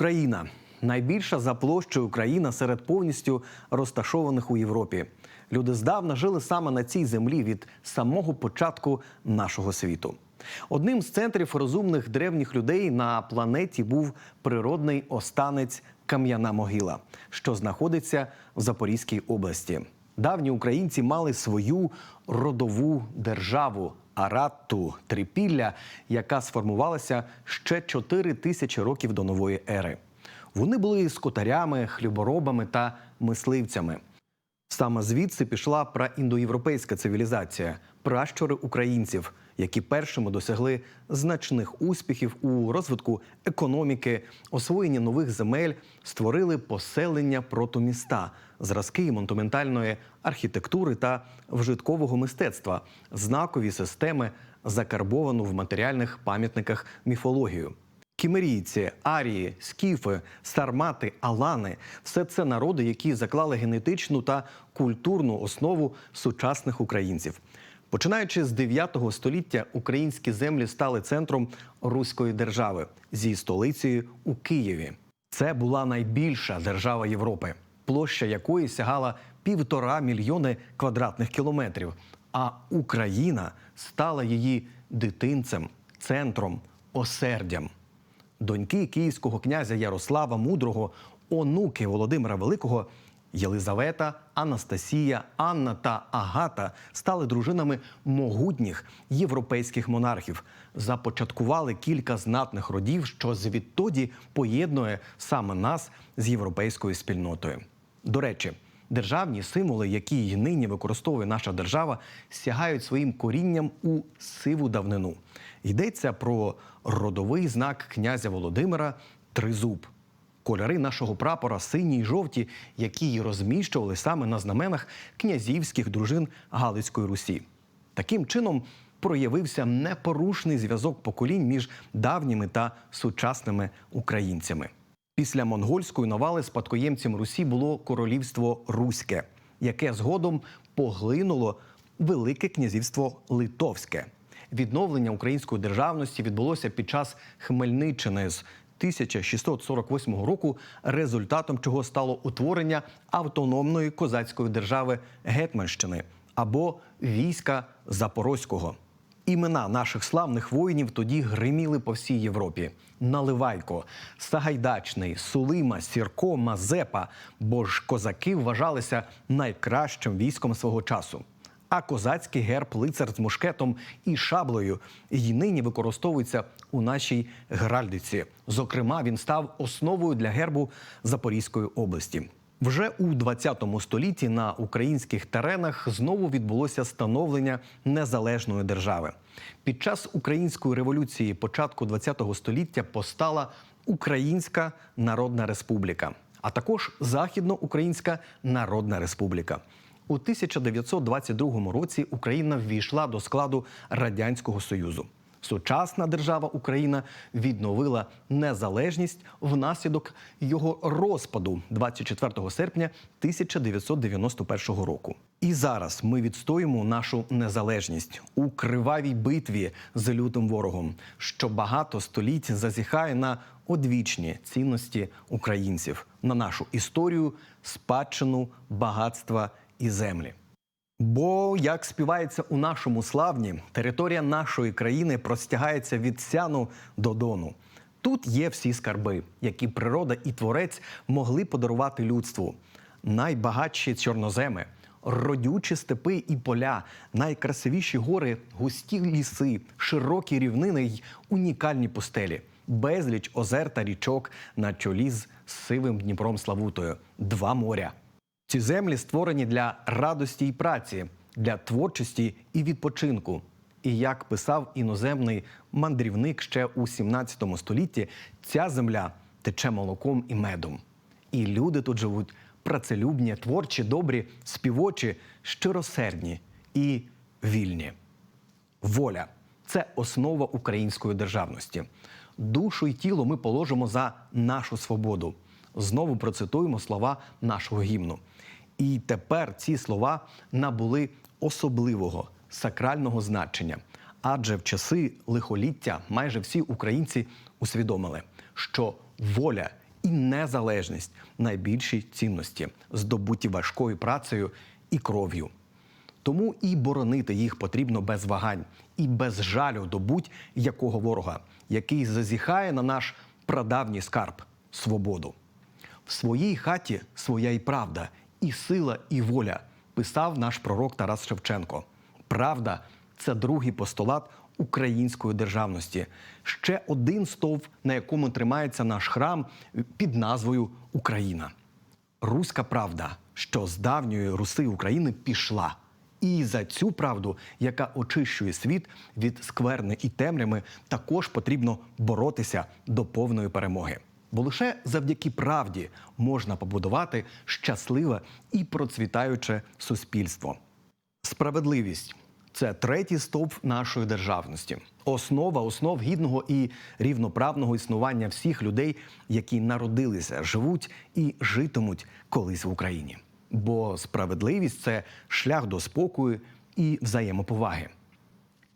Україна найбільша за площею країна серед повністю розташованих у Європі. Люди здавна жили саме на цій землі від самого початку нашого світу. Одним з центрів розумних древніх людей на планеті був природний останець Кам'яна могила, що знаходиться в Запорізькій області. Давні українці мали свою родову державу Аратту Трипілля, яка сформувалася ще 4 тисячі років до нової ери. Вони були скотарями, хліборобами та мисливцями. Саме звідси пішла праіндоєвропейська цивілізація, пращури українців, які першими досягли значних успіхів у розвитку економіки, освоєнні нових земель, створили поселення протоміста, зразки монументальної архітектури та вжиткового мистецтва, знакові системи, закарбовану в матеріальних пам'ятниках міфологію. Кімерійці, арії, скіфи, сармати, алани все це народи, які заклали генетичну та культурну основу сучасних українців. Починаючи з 9 століття, українські землі стали центром руської держави зі столицею у Києві. Це була найбільша держава Європи, площа якої сягала півтора мільйони квадратних кілометрів. А Україна стала її дитинцем, центром, осердям доньки київського князя Ярослава Мудрого, онуки Володимира Великого, Єлизавета, Анастасія, Анна та Агата стали дружинами могутніх європейських монархів. Започаткували кілька знатних родів, що звідтоді поєднує саме нас з європейською спільнотою. До речі, державні символи, які й нині використовує наша держава, сягають своїм корінням у сиву давнину. Йдеться про родовий знак князя Володимира Тризуб. Кольори нашого прапора сині й жовті, які й розміщували саме на знаменах князівських дружин Галицької Русі. Таким чином проявився непорушний зв'язок поколінь між давніми та сучасними українцями. Після монгольської навали спадкоємцем Русі було королівство Руське, яке згодом поглинуло Велике князівство Литовське. Відновлення української державності відбулося під час Хмельниччини з 1648 року, результатом чого стало утворення автономної козацької держави Гетманщини або війська Запорозького. Імена наших славних воїнів тоді гриміли по всій Європі: Наливайко, Сагайдачний, Сулима, Сірко, Мазепа. Бо ж козаки вважалися найкращим військом свого часу. А козацький герб лицар з мушкетом і шаблею і нині використовується у нашій геральдиці. Зокрема, він став основою для гербу Запорізької області. Вже у 20 столітті на українських теренах знову відбулося становлення незалежної держави. Під час української революції початку 20 століття постала Українська Народна Республіка, а також Західноукраїнська Народна Республіка. У 1922 році Україна ввійшла до складу Радянського Союзу. Сучасна держава Україна відновила незалежність внаслідок його розпаду 24 серпня 1991 року. І зараз ми відстоїмо нашу незалежність у кривавій битві з лютим ворогом, що багато століть зазіхає на одвічні цінності українців, на нашу історію, спадщину, багатства і землі. Бо, як співається у нашому славні, територія нашої країни простягається від Сяну до Дону. Тут є всі скарби, які природа і творець могли подарувати людству. Найбагатші чорноземи, родючі степи і поля, найкрасивіші гори, густі ліси, широкі рівнини й унікальні пустелі, безліч озер та річок на чолі з сивим Дніпром Славутою, два моря. Ці землі створені для радості і праці, для творчості і відпочинку. І як писав іноземний мандрівник ще у 17 столітті, ця земля тече молоком і медом. І люди тут живуть працелюбні, творчі, добрі, співочі, щиросердні і вільні. Воля це основа української державності. Душу і тіло ми положимо за нашу свободу. Знову процитуємо слова нашого гімну. І тепер ці слова набули особливого сакрального значення. Адже в часи лихоліття майже всі українці усвідомили, що воля і незалежність найбільші цінності, здобуті важкою працею і кров'ю. Тому і боронити їх потрібно без вагань і без жалю до будь-якого ворога, який зазіхає на наш прадавній скарб свободу. В своїй хаті своя і правда, і сила, і воля, писав наш пророк Тарас Шевченко. Правда це другий постулат української державності. Ще один стовп, на якому тримається наш храм під назвою Україна. Руська правда, що з давньої руси України пішла. І за цю правду, яка очищує світ від скверни і темряви, також потрібно боротися до повної перемоги. Бо лише завдяки правді можна побудувати щасливе і процвітаюче суспільство. Справедливість це третій стовп нашої державності, основа основ гідного і рівноправного існування всіх людей, які народилися, живуть і житимуть колись в Україні. Бо справедливість це шлях до спокою і взаємоповаги.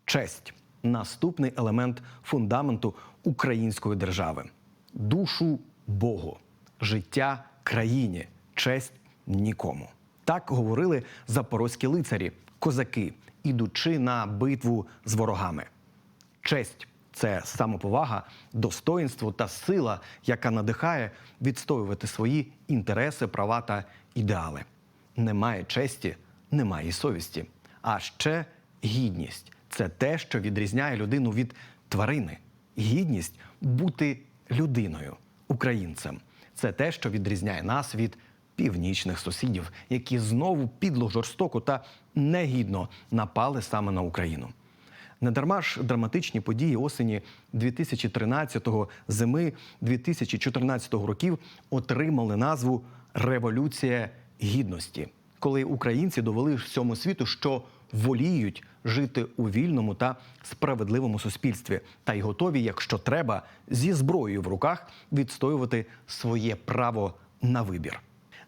Честь наступний елемент фундаменту української держави. Душу Богу, життя країні, честь нікому. Так говорили запорозькі лицарі, козаки, ідучи на битву з ворогами. Честь це самоповага, достоїнство та сила, яка надихає відстоювати свої інтереси, права та ідеали. Немає честі, немає совісті. А ще гідність це те, що відрізняє людину від тварини. Гідність бути людиною, українцем. Це те, що відрізняє нас від північних сусідів, які знову підло жорстоко та негідно напали саме на Україну. Недарма ж драматичні події осені 2013-го, зими 2014 років отримали назву Революція гідності, коли українці довели всьому світу, що воліють жити у вільному та справедливому суспільстві, та й готові, якщо треба, зі зброєю в руках відстоювати своє право на вибір.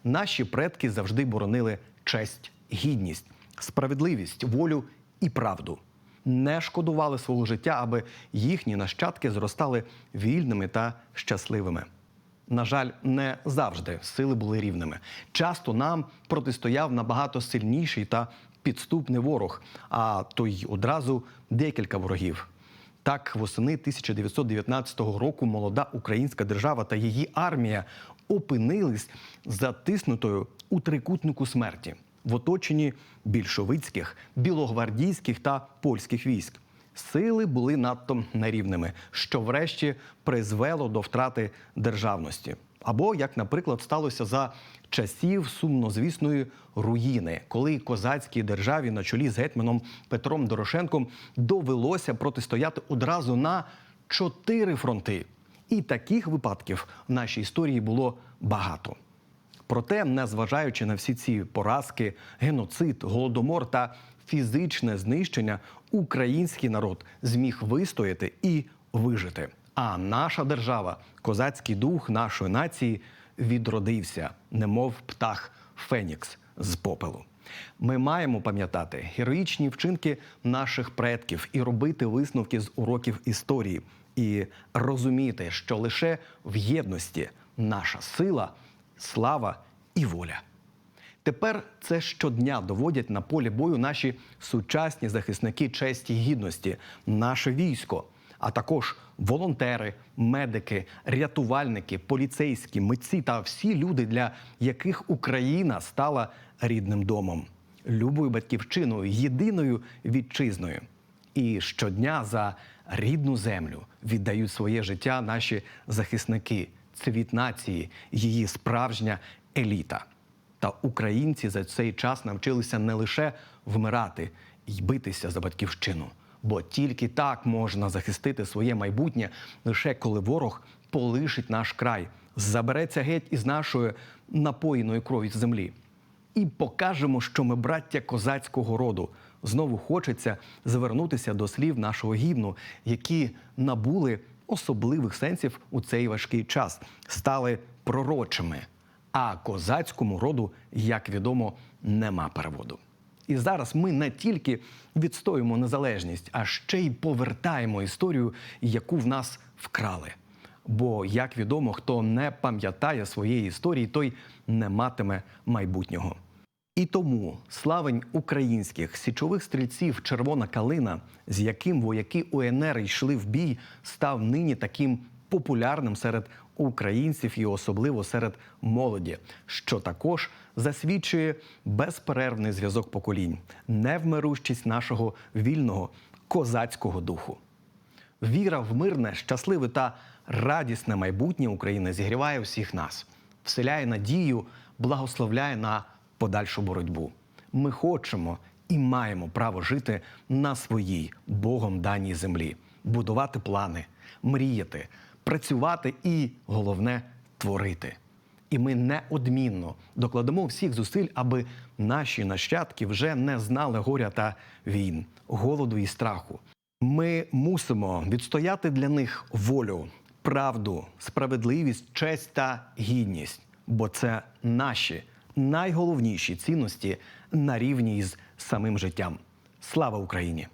Наші предки завжди боронили честь, гідність, справедливість, волю і правду. Не шкодували свого життя, аби їхні нащадки зростали вільними та щасливими. На жаль, не завжди сили були рівними. Часто нам протистояв набагато сильніший та підступний ворог, а то й одразу декілька ворогів. Так, восени 1919 року молода українська держава та її армія опинились затиснутою у трикутнику смерті в оточенні більшовицьких, білогвардійських та польських військ. Сили були надто нерівними, що врешті призвело до втрати державності. Або, як, наприклад, сталося за часів сумнозвісної руїни, коли козацькій державі на чолі з гетьманом Петром Дорошенком довелося протистояти одразу на чотири фронти. І таких випадків в нашій історії було багато. Проте, незважаючи на всі ці поразки, геноцид, голодомор та фізичне знищення, український народ зміг вистояти і вижити. А наша держава, козацький дух нашої нації відродився, немов птах Фенікс з попелу. Ми маємо пам'ятати героїчні вчинки наших предків і робити висновки з уроків історії, і розуміти, що лише в єдності наша сила, слава і воля. Тепер це щодня доводять на полі бою наші сучасні захисники честі і гідності, наше військо, а також волонтери, медики, рятувальники, поліцейські, митці та всі люди, для яких Україна стала рідним домом, любою батьківщиною, єдиною вітчизною. І щодня за рідну землю віддають своє життя наші захисники, цвіт нації, її справжня еліта. Та українці за цей час навчилися не лише вмирати й битися за батьківщину, бо тільки так можна захистити своє майбутнє, лише коли ворог полишить наш край, забереться геть із нашої напоїної крові землі. І покажемо, що ми браття козацького роду. Знову хочеться звернутися до слів нашого гімну, які набули особливих сенсів у цей важкий час, стали пророчими. А козацькому роду, як відомо, нема переводу. І зараз ми не тільки відстоюємо незалежність, а ще й повертаємо історію, яку в нас вкрали. Бо, як відомо, хто не пам'ятає своєї історії, той не матиме майбутнього. І тому славень українських січових стрільців Червона калина, з яким вояки УНР йшли в бій, став нині таким популярним серед українців і особливо серед молоді, що також засвідчує безперервний зв'язок поколінь, невмирущість нашого вільного козацького духу. Віра в мирне, щасливе та радісне майбутнє України зігріває всіх нас, вселяє надію, благословляє на подальшу боротьбу. Ми хочемо і маємо право жити на своїй Богом даній землі, будувати плани, мріяти, працювати і головне творити. І ми неодмінно докладемо всіх зусиль, аби наші нащадки вже не знали горя та війн, голоду і страху. Ми мусимо відстояти для них волю, правду, справедливість, честь та гідність, бо це наші найголовніші цінності на рівні із самим життям. Слава Україні!